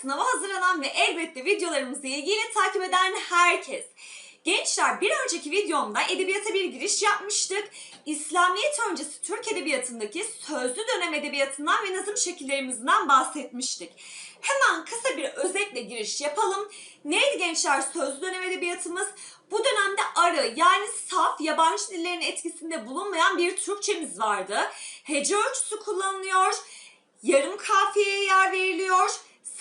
Sınava hazırlanan ve elbette videolarımızı ilgili takip eden herkes. Gençler bir önceki videomda edebiyata bir giriş yapmıştık. İslamiyet öncesi Türk edebiyatındaki sözlü dönem edebiyatından ve nazım şekillerimizden bahsetmiştik. Hemen kısa bir özetle giriş yapalım. Neydi gençler sözlü dönem edebiyatımız? Bu dönemde arı yani saf yabancı dillerin etkisinde bulunmayan bir Türkçemiz vardı. Hece ölçüsü kullanılıyor yarım kafiyeye yer veriliyor.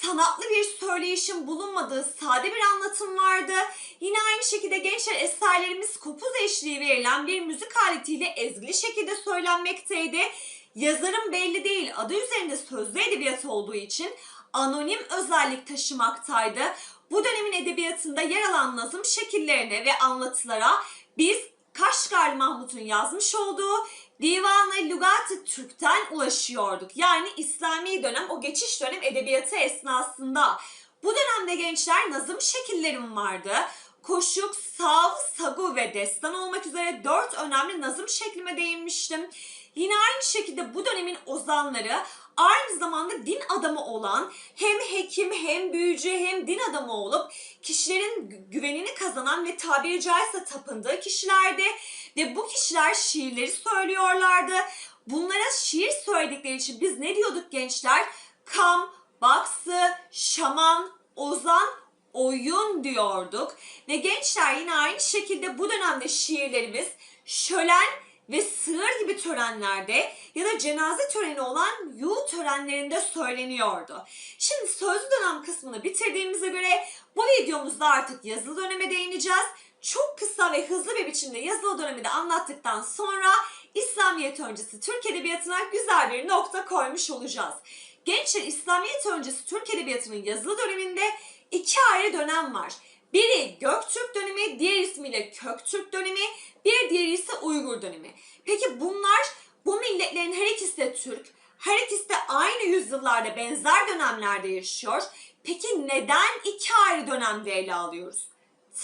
Sanatlı bir söyleyişin bulunmadığı sade bir anlatım vardı. Yine aynı şekilde gençler eserlerimiz kopuz eşliği verilen bir müzik aletiyle ezgili şekilde söylenmekteydi. Yazarın belli değil adı üzerinde sözlü edebiyat olduğu için anonim özellik taşımaktaydı. Bu dönemin edebiyatında yer alan nazım şekillerine ve anlatılara biz Kaşgarlı Mahmut'un yazmış olduğu Divan-ı Lügat-ı Türk'ten ulaşıyorduk. Yani İslami dönem, o geçiş dönem edebiyatı esnasında. Bu dönemde gençler nazım şekillerim vardı. Koşuk, sav, sagu ve destan olmak üzere dört önemli nazım şeklime değinmiştim. Yine aynı şekilde bu dönemin ozanları aynı zamanda din adamı olan hem hekim hem büyücü hem din adamı olup kişilerin gü- güvenini kazanan ve tabiri caizse tapındığı kişilerdi ve bu kişiler şiirleri söylüyorlardı. Bunlara şiir söyledikleri için biz ne diyorduk gençler? Kam, baksı, şaman, ozan, oyun diyorduk. Ve gençler yine aynı şekilde bu dönemde şiirlerimiz şölen ve sığır gibi törenlerde ya da cenaze töreni olan yu törenlerinde söyleniyordu. Şimdi sözlü dönem kısmını bitirdiğimize göre bu videomuzda artık yazılı döneme değineceğiz. Çok kısa ve hızlı bir biçimde yazılı dönemi de anlattıktan sonra İslamiyet öncesi Türk Edebiyatı'na güzel bir nokta koymuş olacağız. Gençler İslamiyet öncesi Türk Edebiyatı'nın yazılı döneminde iki ayrı dönem var. Biri Göktürk dönemi, diğer ismiyle Köktürk dönemi, bir diğeri ise Uygur dönemi. Peki bunlar bu milletlerin her ikisi de Türk, her ikisi de aynı yüzyıllarda benzer dönemlerde yaşıyor. Peki neden iki ayrı dönemde ele alıyoruz?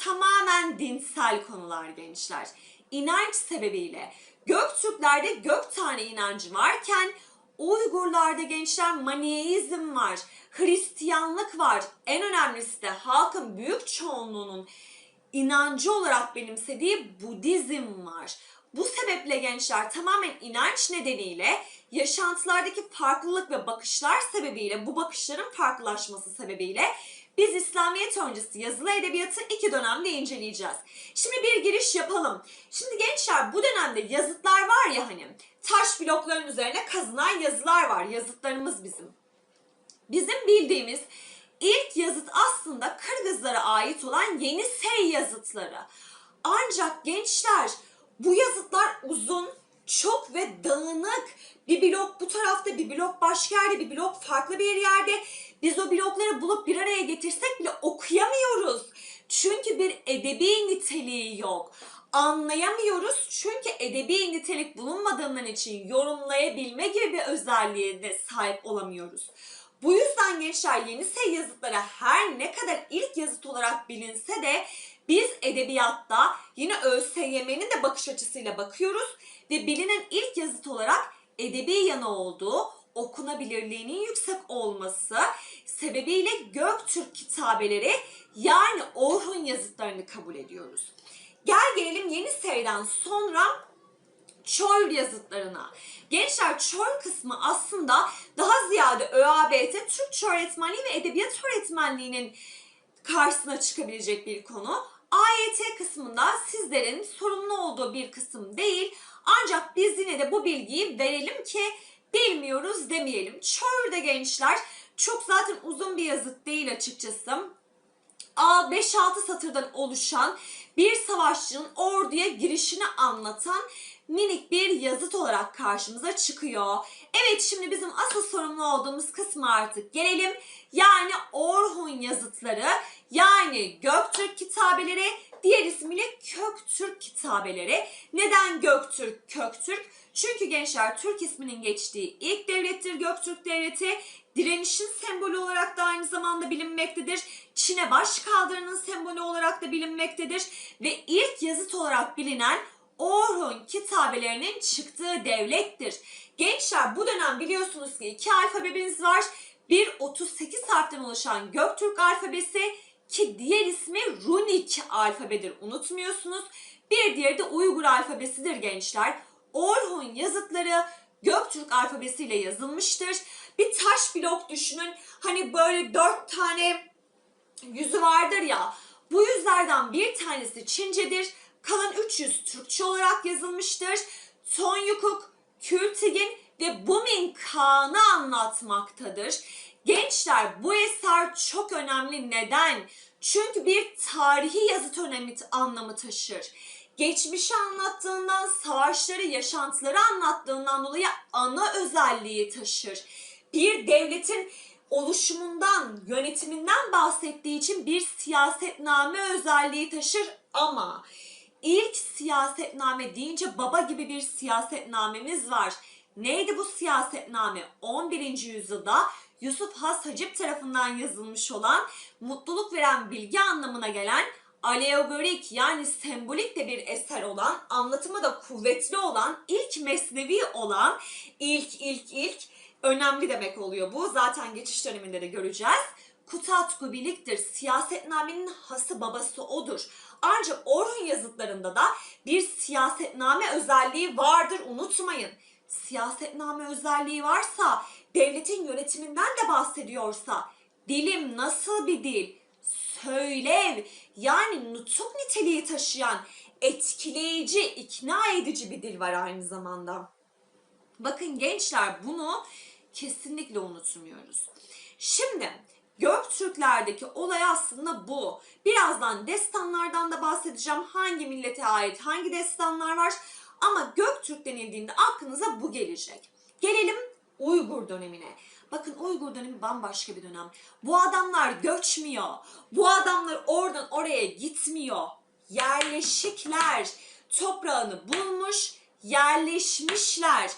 Tamamen dinsel konular gençler. İnanç sebebiyle Göktürklerde gök tane inancı varken Uygurlarda gençler maniyeizm var, Hristiyanlık var. En önemlisi de halkın büyük çoğunluğunun inancı olarak benimsediği Budizm var. Bu sebeple gençler tamamen inanç nedeniyle yaşantılardaki farklılık ve bakışlar sebebiyle bu bakışların farklılaşması sebebiyle biz İslamiyet öncesi yazılı edebiyatı iki dönemde inceleyeceğiz. Şimdi bir giriş yapalım. Şimdi gençler bu dönemde yazıtlar var ya hani taş blokların üzerine kazınan yazılar var. Yazıtlarımız bizim. Bizim bildiğimiz ilk yazıt aslında Kırgızlara ait olan Yenisey yazıtları. Ancak gençler bu yazıtlar uzun, çok ve dağınık. Bir blok bu tarafta, bir blok başka yerde, bir blok farklı bir yerde. Biz o blokları bulup bir araya getirsek bile okuyamıyoruz. Çünkü bir edebi niteliği yok. Anlayamıyoruz çünkü edebi nitelik bulunmadığından için yorumlayabilme gibi bir özelliğe de sahip olamıyoruz. Bu yüzden gençler Yenisey yazıtları her ne kadar ilk yazıt olarak bilinse de biz edebiyatta yine ÖSYM'nin de bakış açısıyla bakıyoruz ve bilinen ilk yazıt olarak edebi yanı olduğu, okunabilirliğinin yüksek olması sebebiyle Göktürk kitabeleri yani Orhun yazıtlarını kabul ediyoruz. Gel gelelim Yenisey'den sonra Çöl yazıtlarına. Gençler çöl kısmı aslında daha ziyade ÖABT Türkçe öğretmenliği ve edebiyat öğretmenliğinin karşısına çıkabilecek bir konu. AYT kısmında sizlerin sorumlu olduğu bir kısım değil. Ancak biz yine de bu bilgiyi verelim ki bilmiyoruz demeyelim. Çölde gençler çok zaten uzun bir yazıt değil açıkçası. A 5-6 satırdan oluşan bir savaşçının orduya girişini anlatan minik bir yazıt olarak karşımıza çıkıyor. Evet şimdi bizim asıl sorumlu olduğumuz kısmı artık gelelim. Yani Orhun yazıtları yani Göktürk kitabeleri diğer ismiyle Köktürk kitabeleri. Neden Göktürk, Köktürk? Çünkü gençler Türk isminin geçtiği ilk devlettir Göktürk devleti. Direnişin sembolü olarak da aynı zamanda bilinmektedir. Çin'e baş kaldırının sembolü olarak da bilinmektedir. Ve ilk yazıt olarak bilinen Orhun kitabelerinin çıktığı devlettir. Gençler bu dönem biliyorsunuz ki iki alfabemiz var. Bir 38 harften oluşan Göktürk alfabesi ki diğer ismi Runik alfabedir unutmuyorsunuz. Bir diğeri de Uygur alfabesidir gençler. Orhun yazıtları Göktürk alfabesiyle yazılmıştır. Bir taş blok düşünün. Hani böyle dört tane yüzü vardır ya. Bu yüzlerden bir tanesi Çincedir. Kalan 300 Türkçe olarak yazılmıştır. Tonyukuk, Kültigin ve Bumin Kağan'ı anlatmaktadır. Gençler bu eser çok önemli. Neden? Çünkü bir tarihi yazıt önemi anlamı taşır. Geçmişi anlattığından, savaşları, yaşantıları anlattığından dolayı ana özelliği taşır. Bir devletin oluşumundan, yönetiminden bahsettiği için bir siyasetname özelliği taşır ama ilk siyasetname deyince baba gibi bir siyasetnamemiz var. Neydi bu siyasetname? 11. yüzyılda Yusuf Has Hacip tarafından yazılmış olan mutluluk veren bilgi anlamına gelen alegorik yani sembolik de bir eser olan, anlatımı da kuvvetli olan, ilk mesnevi olan, ilk ilk ilk önemli demek oluyor bu. Zaten geçiş döneminde de göreceğiz. Kutat Gubilik'tir. Siyasetnamenin hası babası odur. Ancak Orhun yazıtlarında da bir siyasetname özelliği vardır unutmayın. Siyasetname özelliği varsa, devletin yönetiminden de bahsediyorsa, dilim nasıl bir dil? Söylev yani nutuk niteliği taşıyan etkileyici, ikna edici bir dil var aynı zamanda. Bakın gençler bunu kesinlikle unutmuyoruz. Şimdi Göktürklerdeki olay aslında bu. Birazdan destanlardan da bahsedeceğim. Hangi millete ait hangi destanlar var? Ama Göktürk denildiğinde aklınıza bu gelecek. Gelelim Uygur dönemine. Bakın Uygur dönemi bambaşka bir dönem. Bu adamlar göçmüyor. Bu adamlar oradan oraya gitmiyor. Yerleşikler. Toprağını bulmuş, yerleşmişler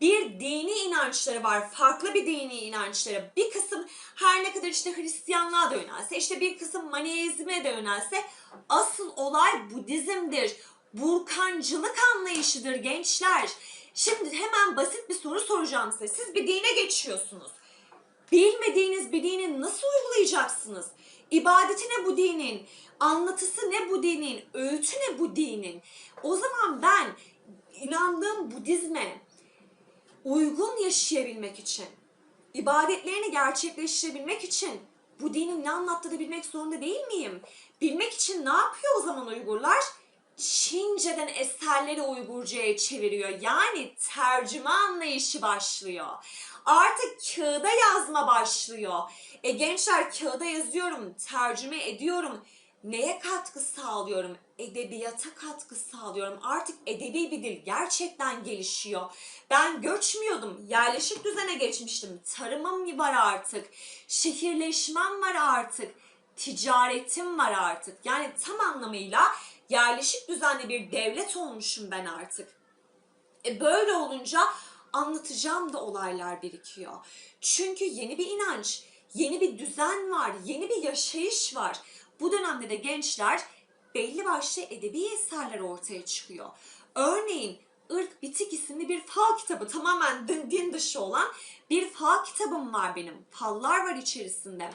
bir dini inançları var. Farklı bir dini inançları. Bir kısım her ne kadar işte Hristiyanlığa da yönelse, işte bir kısım Maniizme de yönelse asıl olay Budizm'dir. Burkancılık anlayışıdır gençler. Şimdi hemen basit bir soru soracağım size. Siz bir dine geçiyorsunuz. Bilmediğiniz bir dini nasıl uygulayacaksınız? İbadeti ne bu dinin? Anlatısı ne bu dinin? Öğütü ne bu dinin? O zaman ben inandığım Budizme, uygun yaşayabilmek için, ibadetlerini gerçekleştirebilmek için bu dinin ne anlattığını bilmek zorunda değil miyim? Bilmek için ne yapıyor o zaman Uygurlar? Çince'den eserleri Uygurca'ya çeviriyor. Yani tercüme anlayışı başlıyor. Artık kağıda yazma başlıyor. E gençler kağıda yazıyorum, tercüme ediyorum. Neye katkı sağlıyorum? Edebiyata katkı sağlıyorum. Artık edebi bir dil gerçekten gelişiyor. Ben göçmüyordum. Yerleşik düzene geçmiştim. Tarımım var artık. Şehirleşmem var artık. Ticaretim var artık. Yani tam anlamıyla yerleşik düzenli bir devlet olmuşum ben artık. E böyle olunca anlatacağım da olaylar birikiyor. Çünkü yeni bir inanç, yeni bir düzen var, yeni bir yaşayış var. Bu dönemde de gençler belli başlı edebi eserler ortaya çıkıyor. Örneğin Irk Bitik isimli bir fal kitabı tamamen din, dışı olan bir fal kitabım var benim. Fallar var içerisinde.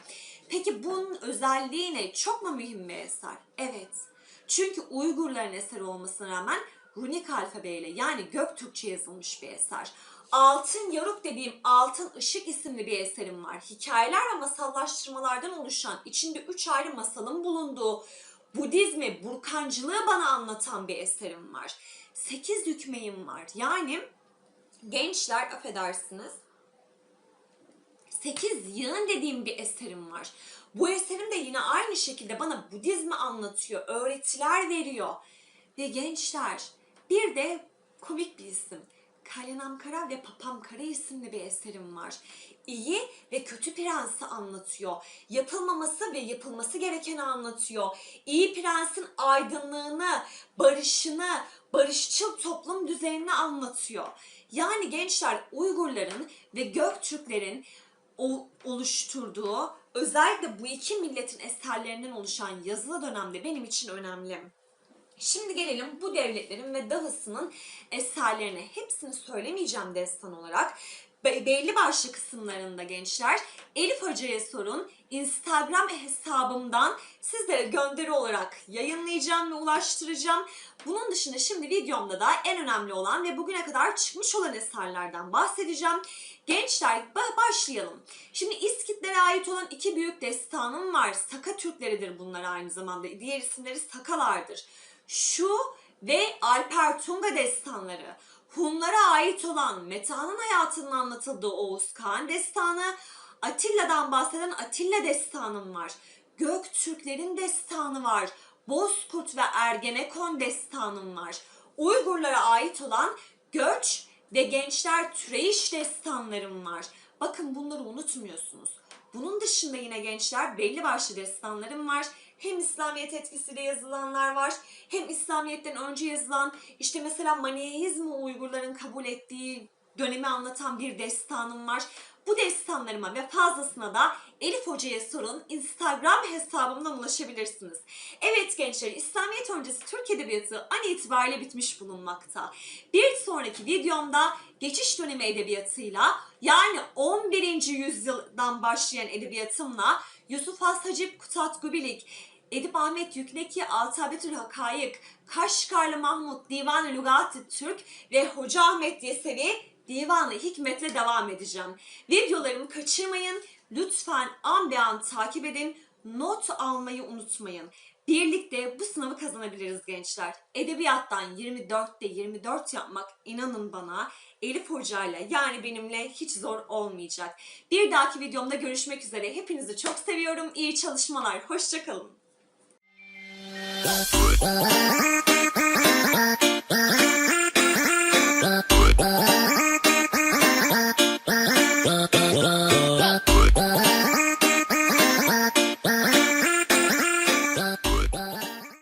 Peki bunun özelliği ne? Çok mu mühim bir eser? Evet. Çünkü Uygurların eseri olmasına rağmen runik alfabeyle yani Göktürkçe yazılmış bir eser. Altın Yaruk dediğim Altın Işık isimli bir eserim var. Hikayeler ve masallaştırmalardan oluşan, içinde üç ayrı masalın bulunduğu, Budizmi, Burkancılığı bana anlatan bir eserim var. Sekiz hükmeyim var. Yani gençler affedersiniz. Sekiz yığın dediğim bir eserim var. Bu eserim de yine aynı şekilde bana Budizmi anlatıyor, öğretiler veriyor. Ve gençler bir de komik bir isim. Kalyanam Kara ve Papam Kara isimli bir eserim var. İyi ve kötü prensi anlatıyor. Yapılmaması ve yapılması gerekeni anlatıyor. İyi prensin aydınlığını, barışını, barışçıl toplum düzenini anlatıyor. Yani gençler Uygurların ve Göktürklerin oluşturduğu özellikle bu iki milletin eserlerinden oluşan yazılı dönemde benim için önemli. Şimdi gelelim bu devletlerin ve dahasının eserlerine. Hepsini söylemeyeceğim destan olarak. Be- belli başlı kısımlarında gençler Elif Hoca'ya sorun. Instagram hesabımdan sizlere gönderi olarak yayınlayacağım ve ulaştıracağım. Bunun dışında şimdi videomda da en önemli olan ve bugüne kadar çıkmış olan eserlerden bahsedeceğim. Gençler ba- başlayalım. Şimdi İskitlere ait olan iki büyük destanım var. Saka Türkleridir bunlar aynı zamanda. Diğer isimleri Sakalardır. Şu ve Alper Tunga destanları. Hunlara ait olan Meta'nın hayatının anlatıldığı Oğuz Kağan destanı, Atilla'dan bahseden Atilla destanım var. Göktürklerin destanı var. Bozkurt ve Ergenekon destanım var. Uygurlara ait olan Göç ve Gençler Türeyiş destanlarım var. Bakın bunları unutmuyorsunuz. Bunun dışında yine gençler belli başlı destanlarım var. Hem İslamiyet etkisiyle yazılanlar var. Hem İslamiyet'ten önce yazılan işte mesela Maniheizmi Uygurların kabul ettiği dönemi anlatan bir destanım var. Bu destanlarıma ve fazlasına da Elif Hoca'ya sorun. Instagram hesabımdan ulaşabilirsiniz. Evet gençler İslamiyet öncesi Türk Edebiyatı an itibariyle bitmiş bulunmakta. Bir sonraki videomda geçiş dönemi edebiyatıyla yani 11. yüzyıldan başlayan edebiyatımla Yusuf Has Hacip Kutat Gubilik, Edip Ahmet Yükneki, Altabetül Hakayık, Kaşgarlı Mahmut, Divan-ı Lügat-ı Türk ve Hoca Ahmet Yesevi Divan-ı Hikmet'le devam edeceğim. Videolarımı kaçırmayın. Lütfen an be an takip edin. Not almayı unutmayın. Birlikte bu sınavı kazanabiliriz gençler. Edebiyattan 24'te 24 yapmak inanın bana Elif Hoca'yla yani benimle hiç zor olmayacak. Bir dahaki videomda görüşmek üzere. Hepinizi çok seviyorum. İyi çalışmalar. Hoşçakalın.